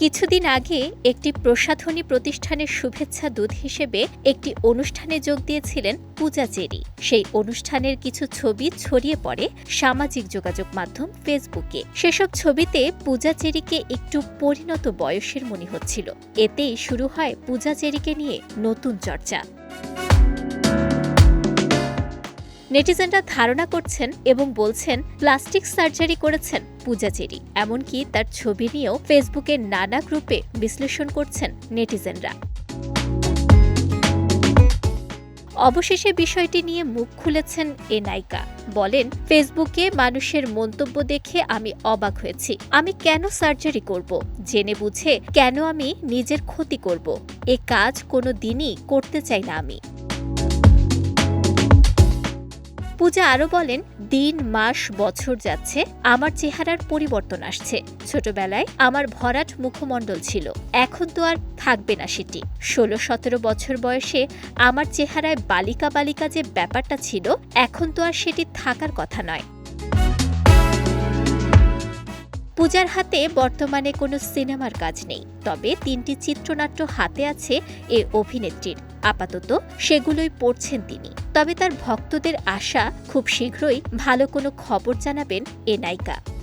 কিছুদিন আগে একটি প্রসাধনী প্রতিষ্ঠানের শুভেচ্ছা দূত হিসেবে একটি অনুষ্ঠানে যোগ দিয়েছিলেন পূজা চেরি সেই অনুষ্ঠানের কিছু ছবি ছড়িয়ে পড়ে সামাজিক যোগাযোগ মাধ্যম ফেসবুকে। সেসব ছবিতে পূজা চেরিকে একটু পরিণত বয়সের মনে হচ্ছিল। এতেই শুরু হয় পূজা চেরিকে নিয়ে নতুন চর্চা। নেটিজেনরা ধারণা করছেন এবং বলছেন, প্লাস্টিক সার্জারি করেছেন পূজা চেরি এমনকি তার ছবি নিয়েও ফেসবুকের নানা গ্রুপে বিশ্লেষণ করছেন নেটিজেনরা। অবশেষে বিষয়টি নিয়ে মুখ খুলেছেন এ নায়িকা। বলেন, ফেসবুকে মানুষের মন্তব্য দেখে আমি অবাক হয়েছি। আমি কেন সার্জারি করব? জেনে বুঝে কেন আমি নিজের ক্ষতি করব? এ কাজ কোনো দিনই করতে চাই না আমি। পূজা আরও বলেন, দিন, মাস, বছর যাচ্ছে, আমার চেহারার পরিবর্তন আসছে। ছোটবেলায় আমার ভরাট মুখমণ্ডল ছিল, এখন তো আর থাকবে না সেটি। ষোলো, সতেরো বছর বয়সে আমার চেহারায় বালিকা বালিকা যে ব্যাপারটা ছিল, এখন তো আর সেটি থাকার কথা নয়। পূজার হাতে বর্তমানে কোনো সিনেমার কাজ নেই, তবে তিনটি চিত্রনাট্য হাতে আছে এ অভিনেত্রীর। আপাতত সেগুলোই পড়ছেন তিনি। তবে তার ভক্তদের আশা খুব শীঘ্রই ভালো কোনো খবর জানাবেন এ নায়িকা।